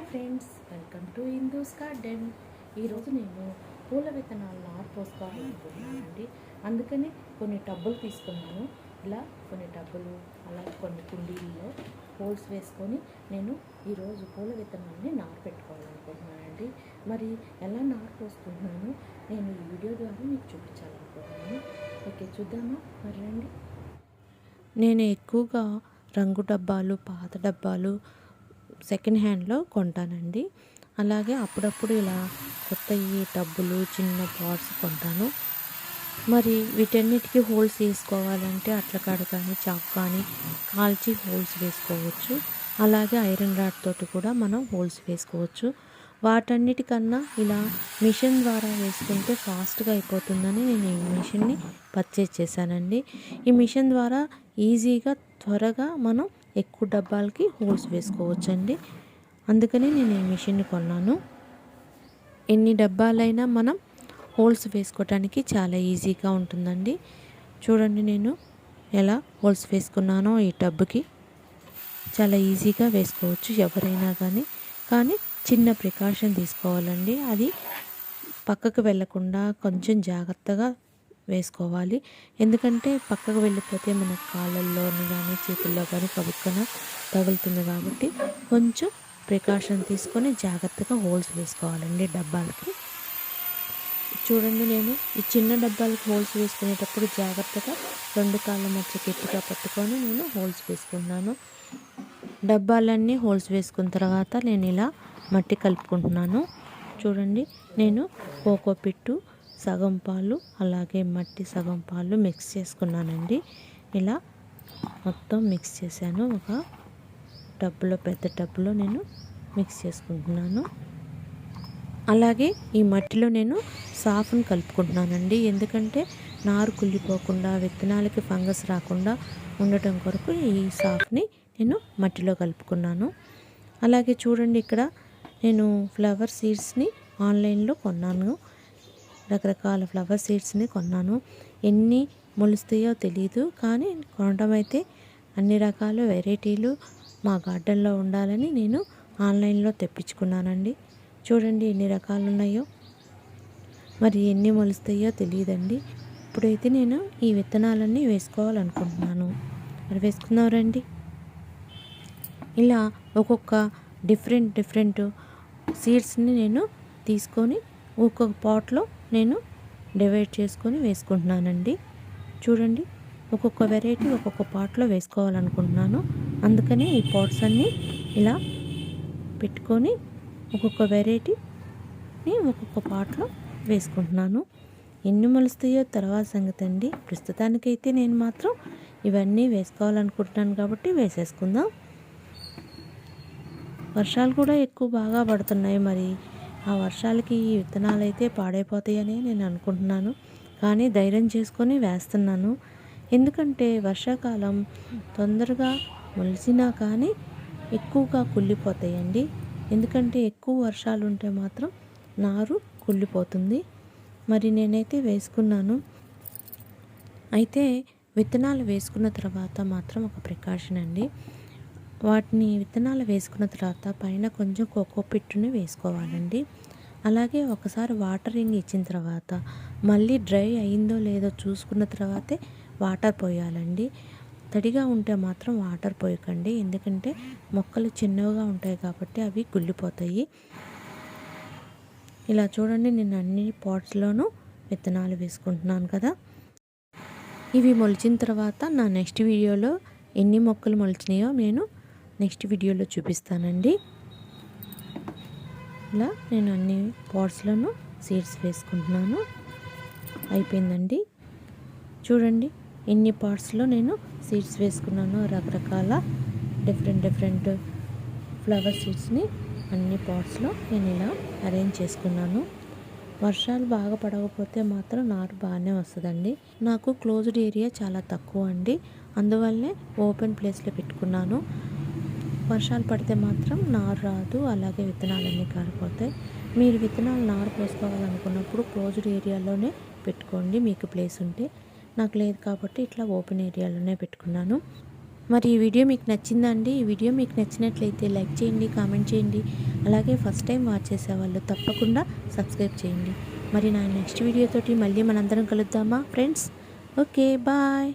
Hi friends welcome to Hindu's garden. ఈరోజు నేను పూల విత్తనాలు నారు పోసుకోవాలనుకుంటున్నానండి అందుకని కొన్ని టబ్బులు తీసుకున్నాను. ఇలా కొన్ని టబ్బులు అలా కొన్ని కుండీల్లో హోల్స్ వేసుకొని నేను ఈరోజు పూల విత్తనాలని నారు పెట్టుకోవాలనుకుంటున్నానండి మరి ఎలా నారు పోసుకుంటున్నాను? నేను ఈ వీడియో ద్వారా మీకు చూపించాలనుకుంటున్నాను. ఓకే చూద్దామా? మరి రండి. నేను ఎక్కువగా రంగు డబ్బాలు పాత డబ్బాలు సెకండ్ హ్యాండ్లో కొంటానండి. అలాగే అప్పుడప్పుడు ఇలా కొత్త ఈ టబ్బులు చిన్న పాట్స్ కొంటాను. మరి వీటన్నిటికీ హోల్స్ వేసుకోవాలంటే అట్లకాడ కానీ చాక్ కానీ కాల్చి హోల్స్ వేసుకోవచ్చు. అలాగే ఐరన్ రాడ్ తోటి కూడా మనం హోల్స్ వేసుకోవచ్చు. వాటన్నిటికన్నా ఇలా మిషన్ ద్వారా వేసుకుంటే ఫాస్ట్గా అయిపోతుందని నేను ఈ మిషన్ని పర్చేజ్ చేశానండి. ఈ మిషన్ ద్వారా ఈజీగా త్వరగా మనం ఎక్కువ డబ్బాలకి హోల్స్ వేసుకోవచ్చండి. అందుకని నేను ఈ మిషన్ని కొన్నాను. ఎన్ని డబ్బాలైనా మనం హోల్స్ వేసుకోవటానికి చాలా ఈజీగా ఉంటుందండి. చూడండి నేను ఎలా హోల్స్ వేసుకున్నానో ఈ టబ్కి చాలా ఈజీగా వేసుకోవచ్చు ఎవరైనా కానీ కానీ చిన్న ప్రికాషన్ తీసుకోవాలండి. అది పక్కకు వెళ్ళకుండా కొంచెం జాగ్రత్తగా వేసుకోవాలి. ఎందుకంటే పక్కకు వెళ్ళిపోతే మన కాళ్ళల్లోని కానీ చేతుల్లో కానీ కబుక్కన తగులుతుంది కాబట్టి కొంచెం ప్రికాషన్ తీసుకొని జాగ్రత్తగా హోల్స్ వేసుకోవాలండి డబ్బాలకి. చూడండి నేను ఈ చిన్న డబ్బాలకి హోల్స్ వేసుకునేటప్పుడు జాగ్రత్తగా రెండు కాళ్ళ మధ్య గట్టిగా పట్టుకొని నేను హోల్స్ వేసుకున్నాను డబ్బాలన్నీ హోల్స్ వేసుకున్న తర్వాత నేను ఇలా మట్టి కలుపుకుంటున్నాను. చూడండి నేను కోకో పిట్టు సగం పాలు అలాగే మట్టి సగం పాలు మిక్స్ చేసుకున్నానండి. ఇలా మొత్తం మిక్స్ చేశాను. ఒక టబ్లో పెద్ద టబ్లో నేను మిక్స్ చేసుకుంటున్నాను. అలాగే ఈ మట్టిలో నేను సాఫ్ను కలుపుకుంటున్నానండి. ఎందుకంటే నారు కుళ్ళిపోకుండా విత్తనాలకి ఫంగస్ రాకుండా ఉండటం కొరకు ఈ సాఫ్ని నేను మట్టిలో కలుపుకున్నాను. అలాగే చూడండి ఇక్కడ నేను ఫ్లవర్ సీడ్స్ని ఆన్లైన్లో కొన్నాను. రకరకాల ఫ్లవర్ సీడ్స్ని కొన్నాను. ఎన్ని మొలుస్తాయో తెలియదు కానీ కొనడం అయితే అన్ని రకాల వెరైటీలు మా గార్డెన్లో ఉండాలని నేను ఆన్లైన్లో తెప్పించుకున్నానండి. చూడండి ఎన్ని రకాలు ఉన్నాయో మరి ఎన్ని మొలుస్తాయో తెలియదండి ఇప్పుడైతే నేను ఈ విత్తనాలన్నీ వేసుకోవాలనుకుంటున్నాను. మరి వేసుకుందాం ఇలా ఒక్కొక్క డిఫరెంట్ డిఫరెంట్ సీడ్స్ని నేను తీసుకొని ఒక్కొక్క పాట్లో నేను డివైడ్ చేసుకొని వేసుకుంటున్నానండి. చూడండి ఒక్కొక్క వెరైటీ ఒక్కొక్క పాట్లో వేసుకోవాలనుకుంటున్నాను. అందుకని ఈ పాట్స్ అన్నీ ఇలా పెట్టుకొని ఒక్కొక్క వెరైటీని ఒక్కొక్క పాట్లో వేసుకుంటున్నాను. ఎన్ని మొలుస్తాయో తర్వాత సంగతి అండి. ప్రస్తుతానికైతే నేను మాత్రం ఇవన్నీ వేసుకోవాలనుకుంటున్నాను కాబట్టి వేసేసుకుందాం. వర్షాలు కూడా ఎక్కువ బాగా పడుతున్నాయి మరి. ఆ వర్షాలకి ఈ విత్తనాలు అయితే పాడైపోతాయని నేను అనుకుంటున్నాను. కానీ ధైర్యం చేసుకొని వేస్తున్నాను. ఎందుకంటే వర్షాకాలం తొందరగా మొలిసినా కానీ ఎక్కువగా కుళ్ళిపోతాయండి. ఎందుకంటే ఎక్కువ వర్షాలు ఉంటే మాత్రం నారు కుళ్ళిపోతుంది. మరి నేనైతే వేసుకున్నాను. అయితే విత్తనాలు వేసుకున్న తర్వాత మాత్రం ఒక ప్రికాషన్ అండి. వాటిని విత్తనాలు వేసుకున్న తర్వాత పైన కొంచెం కోకో పిట్టుని వేసుకోవాలండి. అలాగే ఒకసారి వాటరింగ్ ఇచ్చిన తర్వాత మళ్ళీ డ్రై అయిందో లేదో చూసుకున్న తర్వాతే వాటర్ పోయాలండి. తడిగా ఉంటే మాత్రం వాటర్ పోయకండి. ఎందుకంటే మొక్కలు చిన్నవిగా ఉంటాయి కాబట్టి అవి గుల్లిపోతాయి ఇలా చూడండి నేను అన్ని పాట్స్లోనూ విత్తనాలు వేసుకుంటున్నాను కదా. ఇవి మొలిచిన తర్వాత నా నెక్స్ట్ వీడియోలో ఎన్ని మొక్కలు మొలిచినాయో నేను నెక్స్ట్ వీడియోలో చూపిస్తానండి. ఇలా నేను అన్ని పాట్స్లను సీడ్స్ వేసుకుంటున్నాను. అయిపోయిందండి. చూడండి ఎన్ని పార్ట్స్లో నేను సీడ్స్ వేసుకున్నాను రకరకాల డిఫరెంట్ డిఫరెంట్ ఫ్లవర్ సీడ్స్ని అన్ని పార్ట్స్లో నేను ఇలా అరేంజ్ చేసుకున్నాను. వర్షాలు బాగా పడకపోతే మాత్రం నారు బాగానే వస్తుందండి. నాకు క్లోజ్డ్ ఏరియా చాలా తక్కువ అండి. అందువల్లనే ఓపెన్ ప్లేస్లో పెట్టుకున్నాను. వర్షాలు పడితే మాత్రం నారు రాదు అలాగే విత్తనాలన్నీ కారిపోతాయి. మీరు విత్తనాలు నారు పోసుకోవాలనుకున్నప్పుడు క్లోజ్డ్ ఏరియాలోనే పెట్టుకోండి మీకు ప్లేస్ ఉంటే. నాకు లేదు కాబట్టి ఇట్లా ఓపెన్ ఏరియాలోనే పెట్టుకున్నాను. మరి ఈ వీడియో మీకు నచ్చిందండి? ఈ వీడియో మీకు నచ్చినట్లయితే లైక్ చేయండి కామెంట్ చేయండి. అలాగే ఫస్ట్ టైం వాచ్ చేసేవాళ్ళు తప్పకుండా సబ్స్క్రైబ్ చేయండి. మరి నా నెక్స్ట్ వీడియోతోటి మళ్ళీ మనందరం కలుద్దామా ఫ్రెండ్స్? Okay bye.